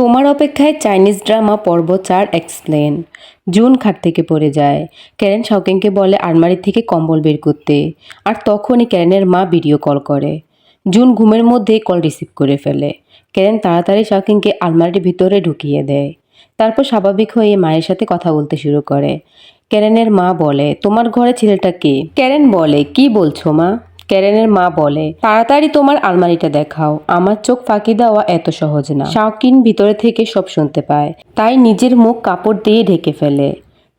তোমার অপেক্ষায় Chinese drama পর্ব চার এক্সপ্লেন। জুন খাট থেকে পড়ে যায়। ক্যারেন শাওকিংকে বলে আলমারি থেকে কম্বল বের করতে। আর তখনই ক্যারেনের মা ভিডিও কল করে। জুন ঘুমের মধ্যেই কল রিসিভ করে ফেলে। ক্যারেন তাড়াতাড়ি শাওকিংকে আলমারির ভিতরে ঢুকিয়ে দেয়। তারপর স্বাভাবিক হয়ে মায়ের সাথে কথা বলতে শুরু করে। ক্যারেনের মা বলে, তোমার ঘরে ছেলেটা কে? ক্যারেন বলে, কি বলছো মা? ক্যারেনের মা বলে, তাড়াতাড়ি তোমার আলমারিটা দেখাও। আমার চোখ ফাঁকি দেওয়া এত সহজ না। শাওকিন ভিতরে থেকে সব শুনতে পায়। তাই নিজের মুখ কাপড় দিয়ে ঢেকে ফেলে।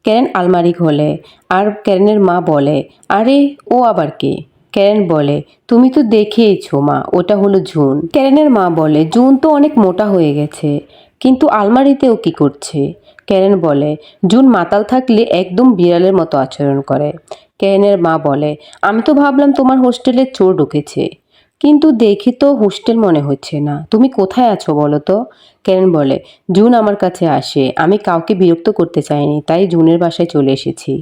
ক্যারেন আলমারি খোলে। আর ক্যারেনের মা বলে, আরে, ও আবার কে? ক্যারেন বলে, তুমি তো দেখেইছো মা, ওটা হলো জুন। ক্যারেনের মা বলে, জুন তো অনেক মোটা হয়ে গেছে, কিন্তু আলমারিতেও কি করছে? ক্যারেন বলে, জুন মাতাল থাকলে একদম বিড়ালের মতো আচরণ করে। ক্যারেনের মা বলে, আমি তো ভাবলাম তোমার হোস্টেলে চোর ঢুকেছে কিন্তু দেখি তো হোস্টেল মনে হচ্ছে না। তুমি কোথায় আছো বলো তো? ক্যারেন বলে, জুন আমার কাছে আসে। আমি কাউকে বিরক্ত করতে চাইনি, তাই জুনের বাসায় চলে এসেছি।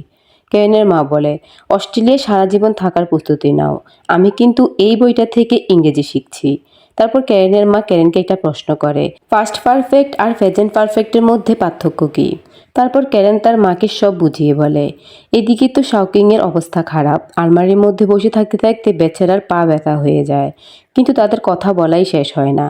ক্যারেনের মা বলে, অস্ট্রেলিয়ায় সারা জীবন থাকার প্রস্তুতি নাও। আমি কিন্তু এই বইটা থেকে ইংরেজি শিখছি। তারপর ক্যারেনের মা ক্যারেনকে একটা প্রশ্ন করে ফার্স্ট পারফেক্ট আর প্রেজেন্ট পারফেক্টের মধ্যে পার্থক্য কী? তারপর ক্যারেন তার মাকে সব বুঝিয়ে বলে, এদিকে তো শাওকিংয়ের অবস্থা খারাপ। আলমারির মধ্যে বসে থাকতে থাকতে বেচারার পা ব্যথা হয়ে যায়। কিন্তু তাদের কথা বলাই শেষ হয় না।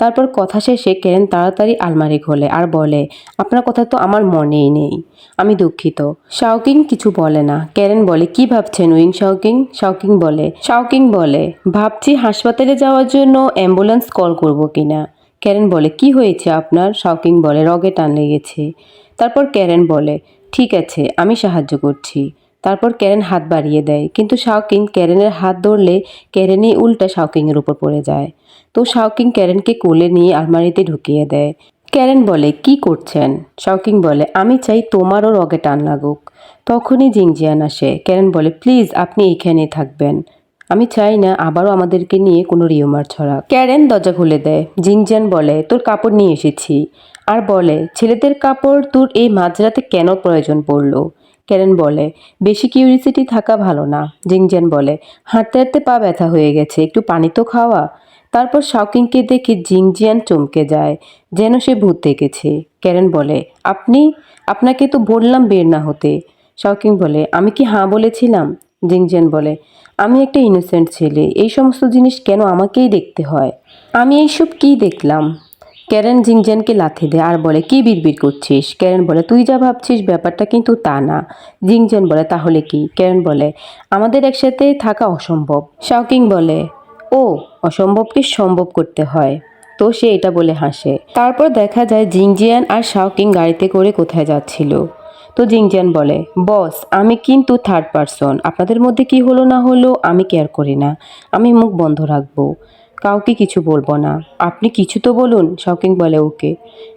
তারপর কথা শেষে ক্যারেন তাড়াতাড়ি আলমারি খোলে আর বলে, আপনার কথা তো আমার মনেই নেই। আমি দুঃখিত। শাওকিং কিছু বলে না। ক্যারেন বলে, কি ভাবছেন উইং শাওকিং শাওকিং বলে শাওকিং বলে, ভাবছি হাসপাতালে যাওয়ার জন্য অ্যাম্বুলেন্স কল করব কিনা? ক্যারেন বলে, কি হয়েছে আপনার? শাওকিং বলে, রগে টান লেগেছে। তারপর ক্যারেন বলে, ঠিক আছে, আমি সাহায্য করছি। তারপর ক্যারেন হাত বাড়িয়ে দেয়, কিন্তু শাওকিং ক্যারেনের হাত ধরলে ক্যারেনই উল্টা শাওকিংয়ের উপর পড়ে যায়। তো শাওকিং ক্যারেনকে কোলে নিয়ে আলমারিতে ঢুকিয়ে দেয়। ক্যারেন বলে, কি করছেন? শাওকিং বলে, আমি চাই তোমারও রগে টান লাগুক। তখনই জিংজিয়ান আসে। ক্যারেন বলে, প্লিজ, আপনি এইখানে থাকবেন। আমি চাই না আবারও আমাদেরকে নিয়ে কোনো রিওমার ছড়া ক্যারেন দরজা খুলে দেয়। জিংজিয়ান বলে, তোর কাপড় নিয়ে এসেছি। আর বলে, ছেলেদের কাপড় তোর এই মাঝরাতে কেন প্রয়োজন পড়ল? ক্যারেন বলে, বেশি কিউরিসিটি থাকা ভালো না। জিংজিয়ান বলে, হাঁটতে হাঁটতে পা ব্যথা হয়ে গেছে, একটু পানি তো খাওয়া? তারপর শাওকিংকে দেখে জিংজিয়ান চমকে যায়, যেন সে ভূত দেখেছে। ক্যারেন বলে, আপনি? আপনাকে তো বললাম বের না হতে। শাওকিং বলে, আমি কি হাঁ বলেছিলাম? জিংজিয়ান বলে, আমি একটা ইনোসেন্ট ছেলে, এই সমস্ত জিনিস কেন আমাকেই দেখতে হয়? আমি এইসব কি দেখলাম? ক্যারেন জিংজেনকে লাথি দেয় আর বলে, কি বিড়বিড় করছিস? ক্যারেন বলে, তুই যা ভাবছিস ব্যাপারটা কিন্তু তা না। জিংজেন বলে, তাহলে কি? ক্যারেন বলে, আমাদের একসাথে থাকা অসম্ভব। শাওকিং বলে, ও, অসম্ভবকে সম্ভব করতে হয়। তো সে এটা বলে হাসে। তারপর দেখা যায় জিংজিয়ান আর শাওকিং গাড়িতে করে কোথায় যাচ্ছিল। তো জিংজিয়ান বলে, বস, আমি কিন্তু থার্ড পারসন। আপনাদের মধ্যে কি হলো না হলো আমি কেয়ার করি না। আমি মুখ বন্ধ রাখব। কাউকে কিছু বলব না। আপনি কিছু তো বলুন শকিং বলে ওকে।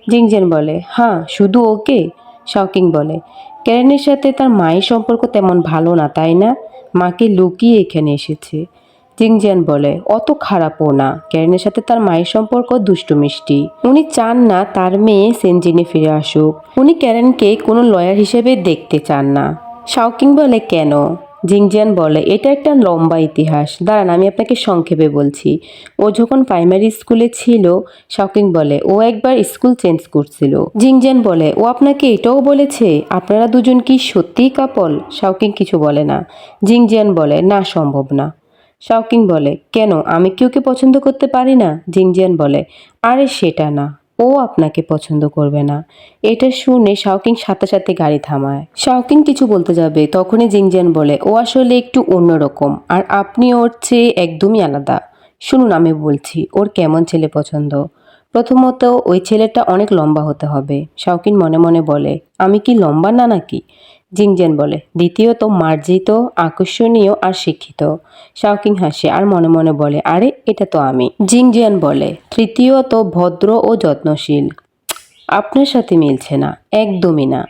জিংজেন বলে হ্যাঁ শুধু ওকে? শকিং বলে, ক্যারেনের সাথে তার মায়ের সম্পর্ক তেমন ভালো না, তাই না? মাকে লুকিয়ে এখানে এসেছে। জিংজিয়ান বলে, অত খারাপও না। ক্যারেনের সাথে তার মায়ের সম্পর্ক দুষ্টু মিষ্টি। উনি চান না তার মেয়ে সেনজিনে ফিরে আসুক। উনি ক্যারেনকে কোনো লয়ার হিসেবে দেখতে চান না। শাওকিং বলে, কেন? জিংজিয়ান বলে, এটা একটা লম্বা ইতিহাস। দাঁড়ান, আমি আপনাকে সংক্ষেপে বলছি। ও যখন প্রাইমারি স্কুলে ছিল শাওকিং বলে, ও একবার স্কুল চেঞ্জ করছিল। জিংজিয়ান বলে, ও আপনাকে এটাও বলেছে? আপনারা দুজন কি সত্যিই কাপল? শাওকিং কিছু বলে না। জিংজিয়ান বলে, না, সম্ভব না। শাওকিং বলে, কেন? আমি কি ওকে পছন্দ করতে পারি না? জিংজিয়ান বলে, আরে, সেটা না। ও আপনাকে পছন্দ করবে না। এটা শুনে শাওকিং সাথে সাথে গাড়ি থামায়। শাওকিং কিছু বলতে যাবে, তখনই জিনজান বলে, ও আসলে একটু অন্যরকম, আর আপনি ওর চেয়ে একদমই আলাদা। শুনুন, আমি বলছি, ওর কেমন ছেলে পছন্দ? প্রথমত, ওই ছেলেটা অনেক লম্বা হতে হবে। শাওকিন মনে মনে বলে, আমি কি লম্বা না নাকি? জিংজেন বলে, দ্বিতীয়ত মার্জিত, আকর্ষণীয় আর শিক্ষিত। শাওকিং হাসে আর মনে মনে বলে, আরে, এটা তো আমি। জিংজেন বলে, তৃতীয়ত ভদ্র ও যত্নশীল। আপনার সাথে মিলছে না, একদমই না।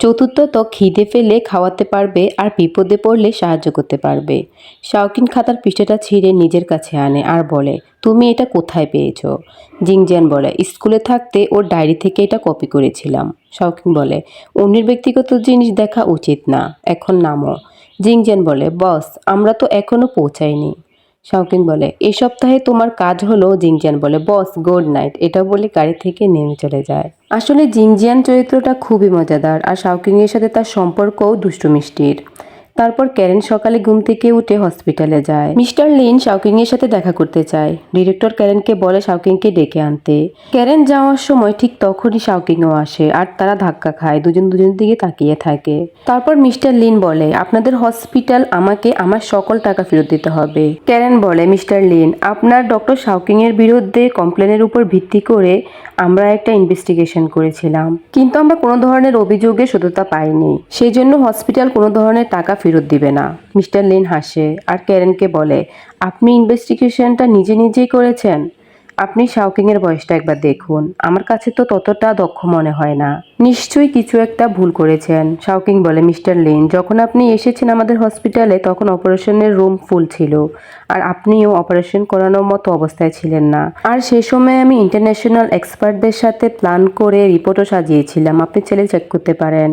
চতুর্থত খিদে ফেলে খাওয়াতে পারবে আর বিপদে পড়লে সাহায্য করতে পারবে। শাওকিন খাতার পৃষ্ঠাটা ছিঁড়ে নিজের কাছে আনে আর বলে, তুমি এটা কোথায় পেয়েছ? জিংজিয়ান বলে, স্কুলে থাকতে ওর ডায়েরি থেকে এটা কপি করেছিলাম। শাওকিন বলে, অন্যের ব্যক্তিগত জিনিস দেখা উচিত না, এখন নামো। জিংজিয়ান বলে, বস, আমরা তো এখনও পৌঁছাইনি। শাওকিন বলে, এ সপ্তাহে তোমার কাজ হলো জিংজিয়ান বলে, বস, গুড নাইট। এটা বলে গাড়ি থেকে নেমে চলে যায়। আসলে জিংজিয়ান চরিত্রটা খুবই মজাদার, আর শাওকিংয়ের সাথে তার সম্পর্কও দুষ্টু মিষ্টির। তারপর ক্যারেন সকালে ঘুম থেকে উঠে হসপিটালে যায়। মিস্টার লিন শাওকিং এর সাথে দেখা করতে চায়। ডিরেক্টর ক্যারেনকে বলে শাওকিংকে ডেকে আনতে। ক্যারেন যাওয়ার সময় ঠিক তখনই শাওকিংও আসে আর তারা ধাক্কা খায়, দুজন দুজন দিকে তাকিয়ে থাকে। তারপর মিস্টার লিন বলে, আপনাদের হসপিটাল আমাকে আমার সকল টাকা ফেরত দিতে হবে। ক্যারেন বলে, মিস্টার লিন, আপনার ডক্টর শাওকিং এর বিরুদ্ধে কমপ্লেনের উপর ভিত্তি করে আমরা একটা ইনভেস্টিগেশন করেছিলাম। কিন্তু আমরা কোনো ধরনের অভিযোগে সততা পাইনি। সেই জন্য হসপিটাল কোনো ধরনের টাকা ফেরত দিবে না। মিস্টার লিন হাসে আর ক্যারেনকে বলে, আপনি ইনভেস্টিগেশনটা নিজে নিজেই করেছেন? আপনি শাওকিং এর বয়সটা একবার দেখুন। আমার কাছে তো ততটা দক্ষ মনে হয় না। নিশ্চয়ই কিছু একটা ভুল করেছেন, শাওকিং বলে মিস্টার লিন। যখন আপনি এসেছেন আমাদের হসপিটালে, তখন অপারেশনের রুম ফুল ছিল। আর আপনিও অপারেশন করানোর মতো অবস্থায় ছিলেন না। আর সেই সময় আমি ইন্টারন্যাশনাল এক্সপার্টদের সাথে প্ল্যান করে রিপোর্টও সাজিয়েছিলাম। আপনি ছেলে চেক করতে পারেন।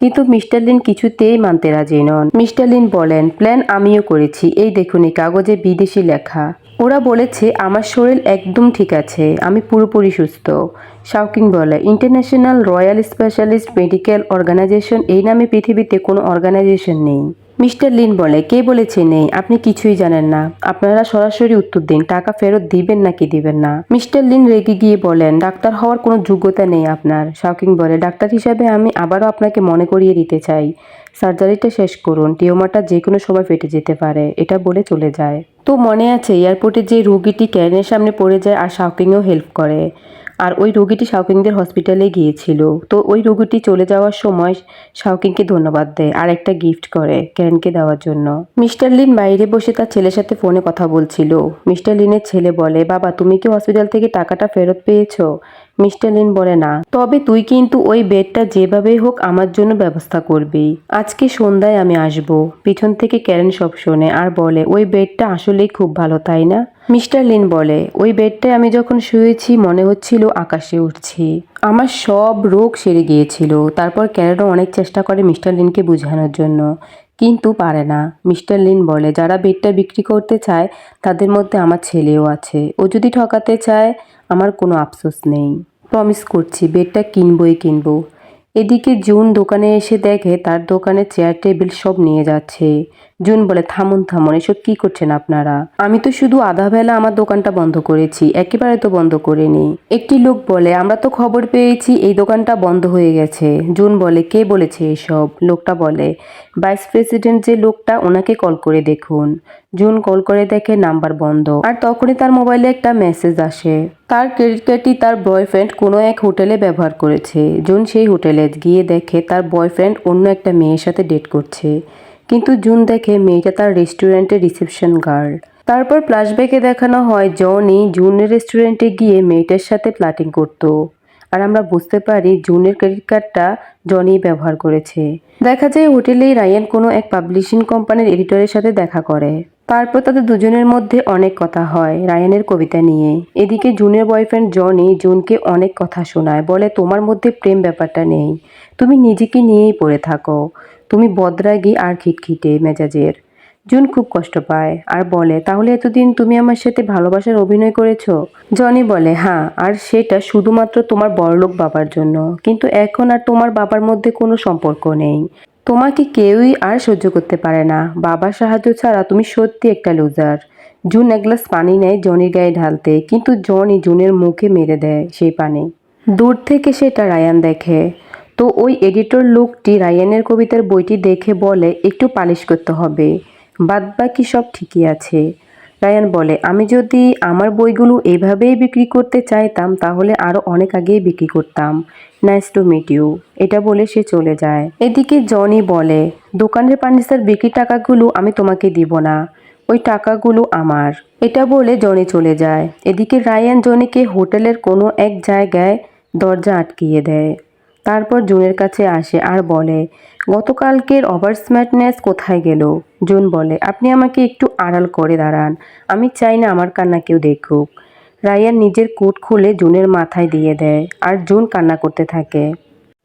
কিন্তু মিস্টার লিন কিছুতেই মানতে রাজি নন। মিস্টার লিন বলেন, প্ল্যান আমিও করেছি। এই দেখুন, এই কাগজে বিদেশি লেখা। ওরা বলেছে, আমার শরীর একদম ঠিক আছে, আমি পুরোপুরি সুস্থ। শাউকিং বলে international royal specialist medical organisation এই নামে পৃথিবীতে কোনো অর্গানাইজেশন নেই। মিস্টার লিন বলে, কে বলেছে নেই? আপনি কিছুই জানেন না। আপনারা সরাসরি উত্তর দিন, টাকা ফেরত দিবেন নাকি দিবেন না? মিস্টার লিন রেগে গিয়ে বলেন, ডাক্তার হওয়ার কোনো যোগ্যতা নেই আপনার, শাওকিং বলে। ডাক্তার হিসাবে আমি আবারও আপনাকে মনে করিয়ে দিতে চাই। সার্জারিটা শেষ করুন, টিউমারটা যে কোনো সময় ফেটে যেতে পারে, এটা বলে চলে যায়। তো মনে আছে, এয়ারপোর্টে যে রুগীটি ক্যানের সামনে পড়ে যায় আর শাওকিংও হেল্প করে। আর ওই রোগীটি শাওকিংদের হসপিটালে গিয়েছিল। তো ওই রোগীটি চলে যাওয়ার সময় শাওকিংকে ধন্যবাদ দেয়, আর একটা গিফট করে ক্যানকে দেওয়ার জন্য। মিস্টার লিন বাইরে বসে তার ছেলের সাথে ফোনে কথা বলছিল। মিস্টার লিনের ছেলে বলে, বাবা, তুমি কি হসপিটাল থেকে টাকাটা ফেরত পেয়েছ? মিস্টার লিন বলে, না, তবে তুই কিন্তু ওই বেডটা যেভাবেই হোক আমার জন্য ব্যবস্থা করবি। আজকে সন্ধ্যায় আমি আসব। পিছন থেকে ক্যারেন সব শোনে আর বলে, ওই বেডটা আসলেই খুব ভালো, তাই না? মিস্টার লিন বলে, ওই বেডটায় আমি যখন শুয়েছি মনে হচ্ছিল আকাশে উঠছি। আমার সব রোগ সেরে গিয়েছিল। তারপর ক্যারেনও অনেক চেষ্টা করে মিস্টার লিনকে বোঝানোর জন্য। কিন্তু পারে না। মিস্টার লিন বলে, যারা বেডটা বিক্রি করতে চায়, তাদের মধ্যে আমার ছেলেও আছে। ও যদি ঠকাতে চায়, আমার কোনো আফসোস নেই। প্রমিস করছি, বেডটা কিনবই কিনবো। এদিকে জুন দোকানে এসে দেখে তার দোকানে চেয়ার টেবিল সব নিয়ে যাচ্ছে। জুন বলে, থামুন থামুন, এসব কি করছেন আপনারা? আমি তো শুধু আধা বেলা আমার দোকানটা বন্ধ করেছি, একেবারে তো বন্ধ করিনি। একটি লোক বলে, আমরা তো খবর পেয়েছি, এই দোকানটা বন্ধ হয়ে গেছে। জুন বলে, কে বলেছে এসব? লোকটা বলে, ভাইস প্রেসিডেন্ট যে লোকটা, ওনাকে কল করে দেখুন। জুন কল করে দেখে নাম্বার বন্ধ। আর তখনই তার মোবাইলে একটা মেসেজ আসে। তার ক্রেডিট কার্ডটি তার বয়ফ্রেন্ড কোনো এক হোটেলে ব্যবহার করেছে। জুন সেই হোটেলে গিয়ে দেখে তার বয়ফ্রেন্ড অন্য একটা মেয়ের সাথে ডেট করছে। কিন্তু জুন দেখে মেয়েটা তার রেস্টুরেন্টের রিসেপশন গার্ল। তারপর ফ্ল্যাশব্যাকে দেখানো হয় জনি জুনের রেস্টুরেন্টে গিয়ে মেয়েটার সাথে প্লাটিং করতো। আর আমরা বুঝতে পারি জুনের ক্রেডিট কার্ডটা জনি ব্যবহার করেছে। দেখা যায় হোটেলেই রায়ান কোনো এক পাবলিশিং কোম্পানির এডিটরের সাথে দেখা করে। তারপর তাদের দুজনের মধ্যে অনেক কথা হয় রায়ানের কবিতা নিয়ে। এদিকে জুনের বয়ফ্রেন্ড জনি জুনকে অনেক কথা শোনায়, বলে, তোমার মধ্যে প্রেম ব্যাপারটা নেই। তুমি নিজেকে নিয়েই পড়ে থাকো। তুমি বদরাগী আর খিটখিটে মেজাজের। জুন খুব কষ্ট পায় আর বলে, তাহলে এতদিন তুমি আমার সাথে ভালোবাসার অভিনয় করেছ? জনি বলে হ্যাঁ আর সেটা শুধুমাত্র তোমার বড়লোক বাবার জন্য। কিন্তু এখন আর তোমার বাবার মধ্যে কোনো সম্পর্ক নেই। তোমাকে কেউই আর সহ্য করতে পারে না। বাবার সাহায্য ছাড়া তুমি সত্যি একটা লুজার জুন এক গ্লাস পানি নেয় জনির গায়ে ঢালতে, কিন্তু জনি জুনের মুখে মেরে দেয় সেই পানি। দূর থেকে সেটা রায়ান দেখে। তো ওই এডিটর লোকটি রায়ানের কবিতার বইটি দেখে বলে, একটু পালিশ করতে হবে। বাদ বাকি সব ঠিকই আছে। রায়ান বলে, আমি যদি আমার বইগুলো এভাবেই বিক্রি করতে চাইতাম, তাহলে আরও অনেক আগেই বিক্রি করতাম। Nice to meet you. এটা বলে সে চলে যায়। এদিকে জনি বলে, দোকানের ফার্নিচার বিক্রি টাকাগুলো আমি তোমাকে দিব না, ওই টাকাগুলো আমার। এটা বলে জনি চলে যায়। এদিকে রায়ান জনিকে হোটেলের কোনো এক জায়গায় দরজা আটকিয়ে দেয়। তারপর জুনের কাছে আসে আর বলে, গতকালকের ওভারস্মার্টনেস কোথায় গেল? জুন বলে, আপনি আমাকে একটু আড়াল করে দাঁড়ান, আমি চাই না আমার কান্না কেউ দেখুক। রায়ান নিজের কোট খুলে জুনের মাথায় দিয়ে দেয় আর জুন কান্না করতে থাকে।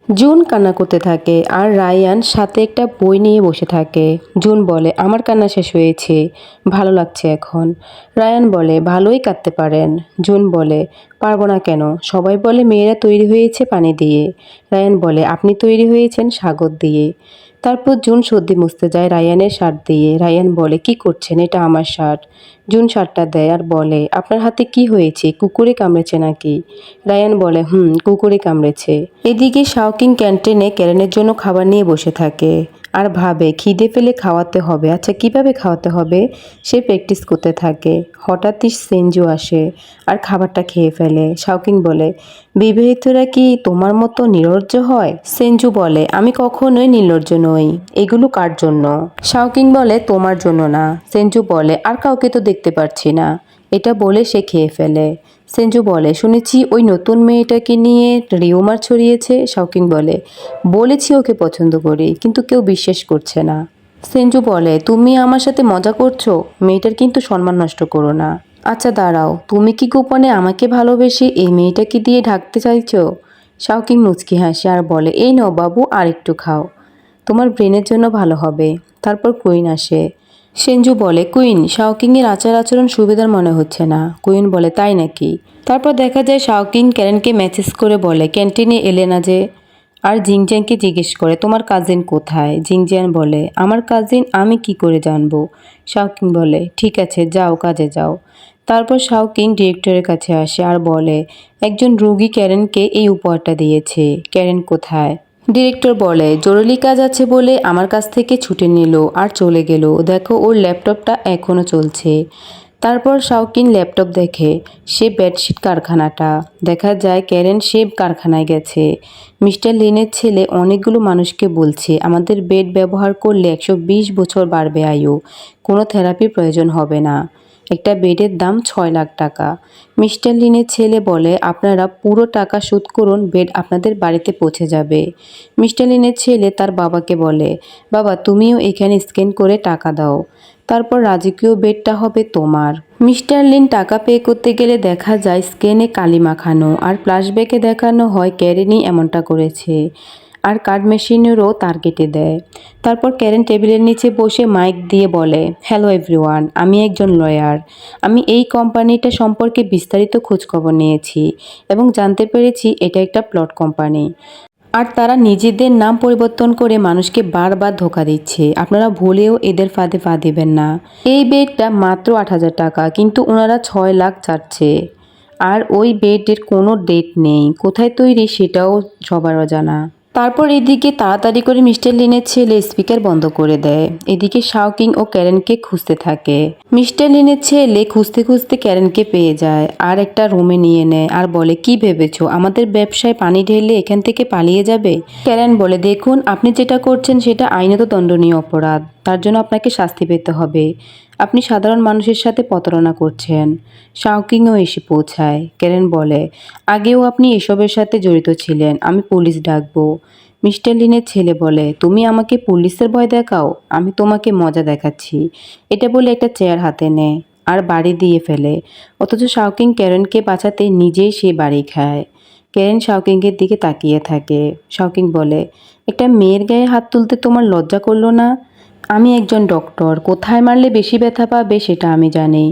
জুন কান্না করতে থাকে আর রায়ান সাথে একটা বই নিয়ে বসে থাকে। জুন বলে, আমার কান্না শেষ হয়েছে, ভালো লাগছে এখন। রায়ান বলে, ভালোই কাঁদতে পারেন। জুন বলে পারব না কেন? সবাই বলে, মেয়েরা তৈরি হয়েছে পানি দিয়ে। রায়ান বলে, আপনি তৈরি হয়েছেন সাগর দিয়ে। তারপর জুন সর্দি মুছতে যায় রায়ানের শার্ট দিয়ে। রায়ান বলে, কি করছেন? এটা আমার শার্ট। জুন শার্টটা দেয় আর বলে, আপনার হাতে কি হয়েছে? কুকুরে কামড়েছে নাকি? রায়ান বলে, হুম, কুকুরে কামড়েছে। এদিকে শাওকিং ক্যান্টিনে ক্যারেনের জন্য খাবার নিয়ে বসে থাকে। আর ভাবে খিদে ফেলে খাওয়াতে হবে। আচ্ছা কীভাবে খাওয়াতে হবে? সে প্র্যাকটিস করতে থাকে। হঠাৎই সেঞ্জু আসে আর খাবারটা খেয়ে ফেলে। শাওকিং বলে, বিবাহিতরা কি তোমার মতো নির্লজ্জ হয়? সেঞ্জু বলে, আমি কখনোই নির্লজ্জ নই। এগুলো কার জন্য? শাওকিং বলে, তোমার জন্য না। সেঞ্জু বলে, আর কাউকে তো দেখতে পারছি না। এটা বলে সে খেয়ে ফেলে। সেঞ্জু বলে, শুনেছি ওই নতুন মেয়েটাকে নিয়ে রিওমার ছড়িয়েছে। শাওকিং বলে, বলেছি ওকে পছন্দ করি, কিন্তু কেউ বিশ্বাস করছে না। সেঞ্জু বলে, তুমি আমার সাথে মজা করছ? মেয়েটার কিন্তু সম্মান নষ্ট করো না। আচ্ছা দাঁড়াও, তুমি কি গোপনে আমাকে ভালোবেসে এই মেয়েটাকে দিয়ে ঢাকতে চাইছো? শাওকিং মুচকি হাসে আর বলে, এই নাও বাবু আর একটু খাও। তোমার ব্রেনের জন্য ভালো হবে। তারপর কুইন আসে। সেঞ্জু বলে, কুইন, শাওকিংয়ের আচার আচরণ সুবিধার মনে হচ্ছে না। কুইন বলে, তাই নাকি? তারপর দেখা যায় শাওকিং ক্যারেনকে মেসেজ করে বলে, ক্যান্টিনে এলে না যে? আর জিংজিয়ানকে জিজ্ঞেস করে, তোমার কাজিন কোথায়? জিংজিয়ান বলে, আমার কাজিন, আমি কি করে জানব? শাওকিং বলে, ঠিক আছে, যাও, কাজে যাও। তারপর শাওকিং ডিরেক্টরের কাছে আসে আর বলে, একজন রোগী ক্যারেনকে এই উপহারটা দিয়েছে। ক্যারেন কোথায়? ডিরেক্টর বলে, জরুরি কাজ আছে বলে আমার কাছ থেকে ছুটে নিল আর চলে গেল। দেখো, ওর ল্যাপটপটা এখনও চলছে। তারপর শাওকিন ল্যাপটপ দেখে, সে বেডশিট কারখানাটা। দেখা যায়, ক্যারেন সে কারখানায় গেছে। মিস্টার লিনের ছেলে অনেকগুলো মানুষকে বলছে, আমাদের বেড ব্যবহার করলে একশো বিশ বছর বাড়বে আয়ু। কোনো থেরাপির প্রয়োজন হবে না। একটা বেডের দাম ছয় লাখ টাকা। মিস্টার লিনের ছেলে বলে, আপনারা পুরো টাকা শোধ করুন, বেড আপনাদের বাড়িতে পৌঁছে যাবে। মিস্টার লিনের ছেলে তার বাবাকে বলে, বাবা, তুমিও এখানে স্ক্যান করে টাকা দাও। তারপর রাজকীয় বেডটা হবে তোমার। মিস্টার লিন টাকা পে করতে গেলে দেখা যায়, স্ক্যানে কালি মাখানো আর ফ্ল্যাশব্যাকে দেখানো হয়, ক্যারেনি এমনটা করেছে। আর কার্ড মেশিনেরও তার কেটে দেয়। তারপর ক্যারেন টেবিলের নিচে বসে মাইক দিয়ে বলে হ্যালো এভরিওয়ান আমি একজন লয়ার আমি এই কোম্পানিটা সম্পর্কে বিস্তারিত খোঁজখবর নিয়েছি এবং জানতে পেরেছি এটা একটা প্লট কোম্পানি আর তারা নিজেদের নাম পরিবর্তন করে মানুষকে বারবার ধোকা দিচ্ছে। আপনারা ভুলেও এদের ফাঁদে পা দেবেন না। এই বেডটা মাত্র আট হাজার টাকা, কিন্তু ওনারা ছয় লাখ চাচ্ছে। আর ওই বেডের কোনো ডেট নেই। কোথায় তৈরি সেটাও সবার অজানা। তারপর এদিকে তাড়াতাড়ি করে মিস্টার লিনের ছেলে স্পিকার বন্ধ করে দেয়। এদিকে শাওকিং ও ক্যারেনকে খুঁজতে থাকে। মিস্টার লিনের ছেলে খুঁজতে খুঁজতে ক্যারেনকে পেয়ে যায় আর একটা রুমে নিয়ে নেয় আর বলে, কি ভেবেছো? আমাদের ব্যবসায় পানি ঢেলে এখান থেকে পালিয়ে যাবে? ক্যারেন বলে, দেখুন, আপনি যেটা করছেন সেটা আইনত দণ্ডনীয় অপরাধ। তার জন্য আপনাকে শাস্তি পেতে হবে। আপনি সাধারণ মানুষের সাথে প্রতারণা করছেন। শাওকিংও এসে পৌঁছায়। ক্যারেন বলে, আগেও আপনি এসবের সাথে জড়িত ছিলেন, আমি পুলিশ ডাকবো। মিস্টার লিনের ছেলে বলে, তুমি আমাকে পুলিশের ভয় দেখাও, আমি তোমাকে মজা দেখাচ্ছি। এটা বলে একটা চেয়ার হাতে নেয় আর বাড়ি দিয়ে ফেলে। অথচ শাওকিং ক্যারেনকে বাঁচাতে নিজেই সে বাড়ি খায়। ক্যারেন শাওকিংয়ের দিকে তাকিয়ে থাকে। শাওকিং বলে, একটা মেয়ের গায়ে হাত তুলতে তোমার লজ্জা করল না? আমি একজন ডক্টর, কোথায় মারলে বেশি ব্যথা পাবে সেটা আমি জানি।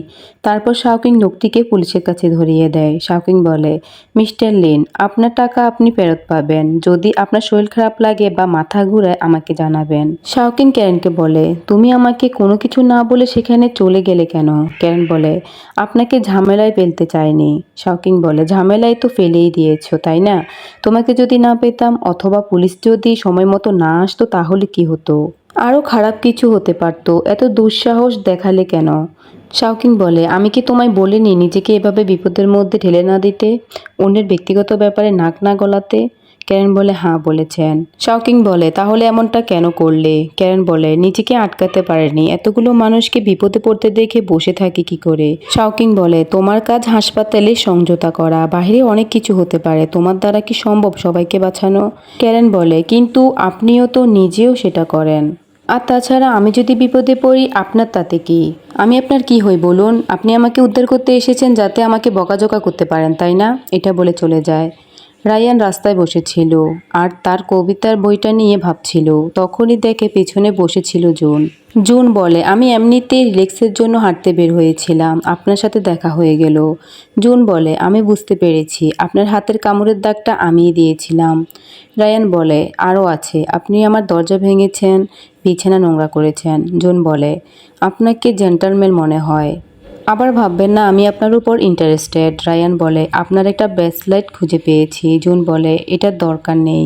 তারপর শাওকিং লোকটিকে পুলিশের কাছে ধরিয়ে দেয়। শাওকিং বলে, মিস্টার লিন, আপনার টাকা আপনি ফেরত পাবেন। যদি আপনার শরীর খারাপ লাগে বা মাথা ঘুরায় আমাকে জানাবেন। শাওকিং ক্যারেনকে বলে, তুমি আমাকে কোনো কিছু না বলে সেখানে চলে গেলে কেন? ক্যারেন বলে, আপনাকে ঝামেলায় ফেলতে চাইনি। শাওকিং বলে, ঝামেলায় তো ফেলেই দিয়েছ, তাই না? তোমাকে যদি না পেতাম অথবা পুলিশ যদি সময় মতো না আসতো, তাহলে কি হতো? আরও খারাপ কিছু হতে পারতো। এত দুঃসাহস দেখালে কেন? শাওকিং বলে, আমি কি তোমায় বলিনি নিজেকে এভাবে বিপদের মধ্যে ঠেলে না দিতে? অন্যের ব্যক্তিগত ব্যাপারে নাক না গলাতে? ক্যারেন বলে হ্যাঁ বলেছেন। শাওকিং বলে, তাহলে এমনটা কেন করলে? ক্যারেন বলে, নিজেকে আটকাতে পারেনি। এতগুলো মানুষকে বিপদে পড়তে দেখে বসে থাকি কি করে? শাওকিং বলে, তোমার কাজ হাসপাতালে সমঝোতা করা বাইরে অনেক কিছু হতে পারে। তোমার দ্বারা কি সম্ভব সবাইকে বাঁচানো? ক্যারেন বলে, কিন্তু আপনিও তো নিজেও সেটা করেন। আর তাছাড়া আমি যদি বিপদে পড়ি আপনার তাতে কি? আমি আপনার কি হই বলুন? আপনি আমাকে উদ্ধার করতে এসেছেন যাতে আমাকে বকাঝোকা করতে পারেন, তাই না? এটা বলে চলে যায়। রায়ান রাস্তায় বসেছিল আর তার কবিতার বইটা নিয়ে ভাবছিল। তখনই দেখে পেছনে বসেছিল জুন। জুন বলে, আমি এমনিতেই রিল্যাক্সের জন্য হাঁটতে বের হয়েছিলাম। আপনার সাথে দেখা হয়ে গেল। জুন বলে, আমি বুঝতে পেরেছি। আপনার হাতের কামড়ের দাগটা আমিই দিয়েছিলাম। রায়ান বলে, আরও আছে। আপনি আমার দরজা ভেঙেছেন, বিছানা নোংরা করেছেন। জুন বলে, আপনাকে জেন্টালম্যান মনে হয়। আবার ভাববেন না, আমি আপনার উপর ইন্টারেস্টেড রায়ান বলে, আপনার একটা ব্রেসলেট খুঁজে পেয়েছি। জুন বলে, এটার দরকার নেই,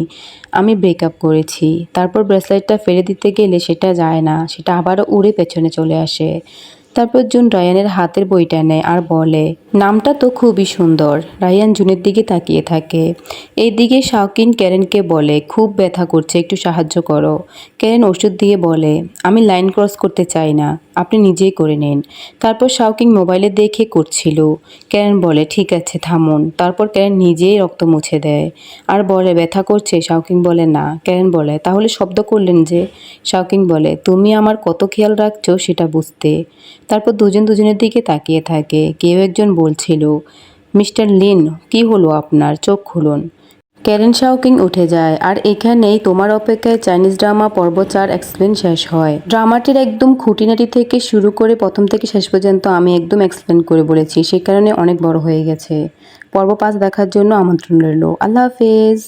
আমি ব্রেকআপ করেছি। তারপর ব্রেসলেটটা ফেলে দিতে গেলে সেটা যায় না, সেটা আবারও উড়ে পেছনে চলে আসে। তারপর জুন রায়ানের হাতের বইটা নেয় আর বলে, নামটা তো খুবই সুন্দর। রায়ান জুনের দিকে তাকিয়ে থাকে। এইদিকে শাওকিন ক্যারেনকে বলে, খুব ব্যথা করছে, একটু সাহায্য করো। ক্যারেন ওষুধ দিয়ে বলে, আমি লাইন ক্রস করতে চাই না, আপনি নিজেই করে নিন। তারপর শাওকিং মোবাইলে দেখে করছিল। ক্যারেন বলে, ঠিক আছে, থামুন। তারপর ক্যারেন নিজেই রক্ত মুছে দেয়। আর বলে, ব্যথা করছে? শাওকিং বলে, না। ক্যারেন বলে, তাহলে শব্দ করলেন যে? শাওকিং বলে, তুমি আমার কত খেয়াল রাখছো সেটা বুঝতে। তারপর দুজন দুজনের দিকে তাকিয়ে থাকে। কেউ একজন বলছিল, মিস্টার লিন, কি হলো আপনার? চোখ খুলুন। ক্যারেন শাওকিং উঠে যায়। আর এখানেই তোমার অপেক্ষায় চাইনিজ ড্রামা পর্ব চার এক্সপ্লেন শেষ হয়। ড্রামাটির একদম খুঁটিনাটি থেকে শুরু করে প্রথম থেকে শেষ পর্যন্ত আমি একদম এক্সপ্লেন করে বলেছি। সে কারণে অনেক বড় হয়ে গেছে। পর্ব পাঁচ দেখার জন্য আমন্ত্রণ রইল। আল্লাহ হাফেজ।